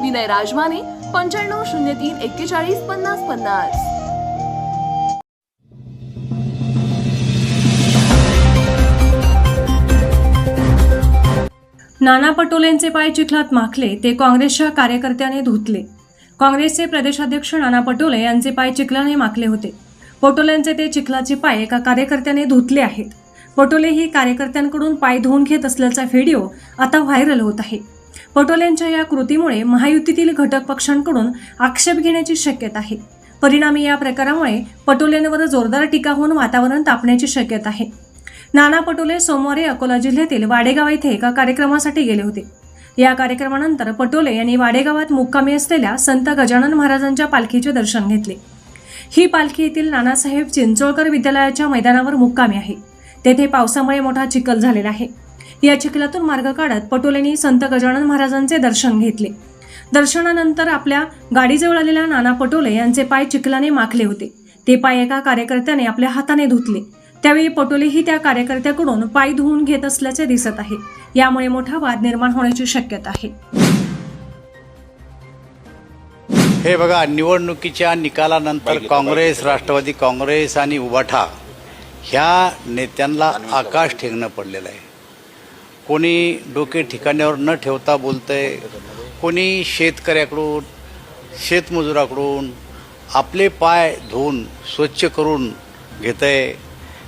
विनय राजमाने पंच्याण्णव शून्य तीन एक्केचाळीस पन्नास पन्नास. नाना पटोलेंचे पाय चिखलात माखले ते काँग्रेसच्या कार्यकर्त्याने धुतले. काँग्रेसचे प्रदेशाध्यक्ष नाना पटोले यांचे पाय चिखलाने माखले होते. पटोलेंचे ते चिखलाचे पाय एका कार्यकर्त्याने धुतले आहेत. पटोले ही कार्यकर्त्यांकडून पाय धुवून घेत असल्याचा व्हिडिओ आता व्हायरल होत आहे. पटोलेंच्या या कृतीमुळे महायुतीतील घटक पक्षांकडून आक्षेप घेण्याची शक्यता आहे. परिणामी या प्रकारामुळे पटोलेंवर जोरदार टीका होऊन वातावरण तापण्याची शक्यता आहे. नाना पटोले सोमवारी अकोला जिल्ह्यातील वाडेगाव येथे एका कार्यक्रमासाठी गेले होते. या कार्यक्रमानंतर पटोले यांनी वाडेगावात मुक्कामी असलेल्या संत गजानन महाराजांच्या पालखीचे दर्शन घेतले. ही पालखी येथील नानासाहेब चिंचोळकर विद्यालयाच्या मैदानावर मुक्कामी आहे. तेथे पावसामुळे मोठा चिखल झालेला आहे. या चिखलातून मार्ग काढत पटोलेंनी संत गजानन महाराजांचे दर्शन घेतले. दर्शनानंतर आपल्या गाडीजवळ आलेल्या नाना पटोले यांचे पाय चिखलाने माखले होते. ते पाय एका कार्यकर्त्याने आपल्या हाताने धुतले. त्यावेळी पटोलेही त्या कार्यकर्त्याकडून पाय धुवून घेत असल्याचे दिसत आहे. यामुळे मोठा वाद निर्माण होण्याची शक्यता आहे. हे बघा निवडणुकीच्या निकालानंतर काँग्रेस राष्ट्रवादी काँग्रेस आणि उबाठा ह्या नेत्यांना आकाश ठेंगणं पडलेलं आहे. कोणी डोके ठिकाण्यावर न ठेवता बोलतंय कोणी शेतकऱ्याकडून शेतमजुराकडून आपले पाय धुवून स्वच्छ करून घेत आहे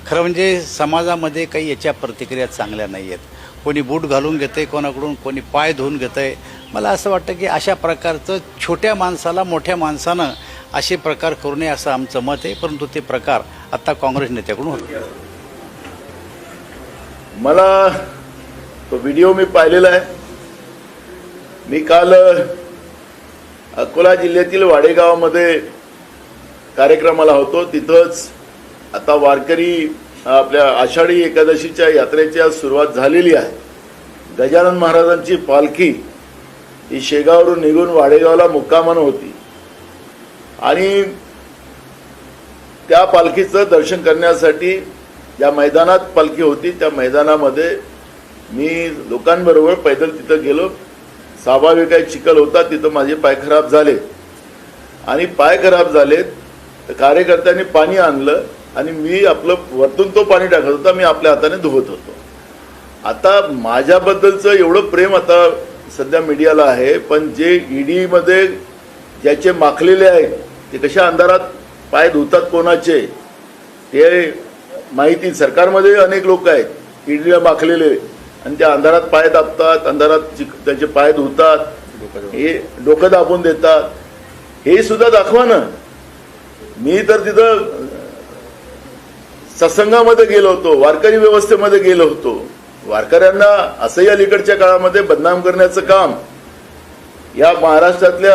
खरं म्हणजे समाजामध्ये काही याच्या प्रतिक्रिया चांगल्या नाही आहेत कोणी बूट घालून घेते कोणाकडून कोणी पाय धुवून आहे मला असं वाटतं की अशा प्रकारचं छोट्या माणसाला मोठ्या माणसानं असे प्रकार करू नये असं आमचं मत आहे परंतु ते प्रकार आता काँग्रेस नेत्याकडून होते मला तो व्हिडिओ मी पाहिलेला आहे. मी काल अकोला जिल्ह्यातील वाडेगावामध्ये कार्यक्रमाला होतो. तिथंच आता वारकरी आपल्या आषाढी एकादशीच्या यात्रेच्या सुरुवात झालेली आहे. गजानन महाराजांची पालखी ही शेगावरून निघून वाडेगावला मुक्कामानं होती. आणि त्या पालखीचं दर्शन करण्यासाठी ज्या मैदानात पालखी होती त्या मैदानामध्ये मी लोकांबरोबर पैदल तिथं गेलो. स्वाभाविक आहे चिखल होता तिथं माझे पाय खराब झाले. आणि पाय खराब झालेत तर कार्यकर्त्यांनी पाणी आणलं आणि मी आपलं वरतून तो पाणी टाकत होता मी आपल्या हाताने धुवत होतो. आता माझ्याबद्दलचं एवढं प्रेम आता सध्या मीडियाला आहे पण जे ईडीमध्ये ज्याचे माखलेले आहेत ते कशा अंधारात पाय धुतात कोणाचे ते माहिती सरकारमध्ये अनेक लोक आहेत ईडीला माखलेले. आणि त्या अंधारात पाय दाबतात अंधारात त्याचे पाय धुतात हे डोकं दाबून देतात. हे सुद्धा दाखवा ना. मी तर तिथं सत्संगामध्ये गेलो होतो वारकरी व्यवस्थेमध्ये गेलो होतो. वारकऱ्यांना असंही अलीकडच्या काळामध्ये बदनाम करण्याचं काम या महाराष्ट्रातल्या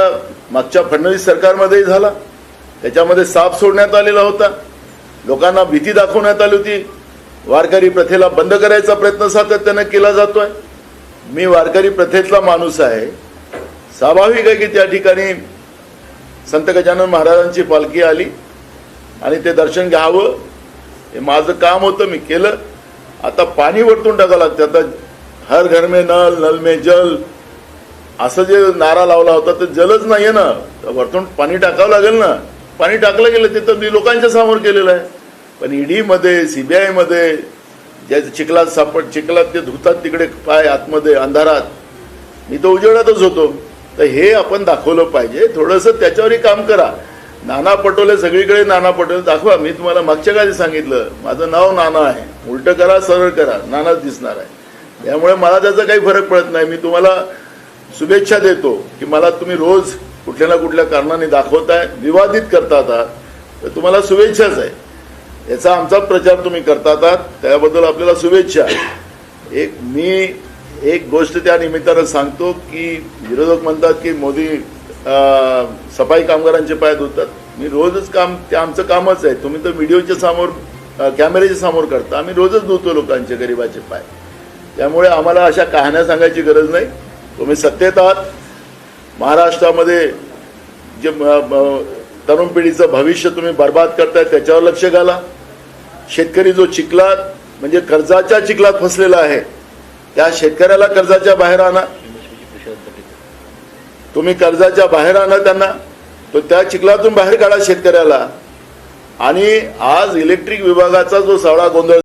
मागच्या फडणवीस सरकारमध्येही झाला. त्याच्यामध्ये साप सोडण्यात आलेला होता. लोकांना भीती दाखवण्यात आली होती. वारकरी प्रथेला बंद करायचा प्रयत्न सातत्यानं केला जातोय. मी वारकरी प्रथेतला माणूस आहे. स्वाभाविक आहे की त्या ठिकाणी संत गजानन महाराजांची पालखी आली आणि ते दर्शन घ्यावं. हे माझं काम होतं मी केलं. आता पाणी वरतून टाकावं लागतं. आता हर घर में नल नल में जल. असं जे नारा लावला होता ते जलच नाहीये ना. तर वरतून पाणी टाकावं लागेल ना. पाणी टाकलं गेलं ते तर मी लोकांच्या समोर केलेलं आहे. पण ईडीमध्ये सीबीआयमध्ये ज्या चिखलात सापड चिखलात ते धुतात तिकडे पाय आतमध्ये अंधारात मी तो उजेडातच होतो. तर हे आपण दाखवलं पाहिजे. थोडंसं त्याच्यावरही काम करा. नाना पटोले सगळीकडे नाना पटोले. दाखवा मी तुम्हाला मागच्या काळी सांगितलं. माझं नाव नाना आहे. उलटं करा सरळ करा. नानाच दिसणार आहे. त्यामुळे मला त्याचा काही फरक पडत नाही. मी तुम्हाला शुभेच्छा देतो की मला तुम्ही रोज कुठल्या ना कुठल्या कारणाने दाखवताय विवादित करतात आता तर तुम्हाला शुभेच्छाच आहे. याचा आमचा प्रचार तुम्ही करतात त्याबद्दल आपल्याला शुभेच्छा. एक मी एक गोष्ट त्या निमित्तानं सांगतो की विरोधक म्हणतात की मोदी सफाई कामगारांचे पाय धुतात. मी रोजच काम ते आमचं कामच आहे. तुम्ही तर व्हिडिओच्या समोर कॅमेऱ्याच्या समोर करता आम्ही रोजच धुतो लोकांचे गरिबाचे पाय. त्यामुळे आम्हाला अशा कहाण्या सांगायची गरज नाही. तुम्ही सत्तेत आहात. महाराष्ट्रामध्ये जे तरुण पिढीचं भविष्य तुम्ही बर्बाद करताय त्याच्यावर लक्ष घाला. शेतकरी जो चिखलात म्हणजे कर्जाच्या चिखलात फसलेला आहे त्या शेतकऱ्याला कर्जाच्या बाहेर आणा. तुम्ही कर्जाच्या बाहेर आणा त्यांना तो त्या चिखलातून बाहेर काढा शेतकऱ्याला. आणि आज इलेक्ट्रिक विभागाचा जो सगळा गोंधळ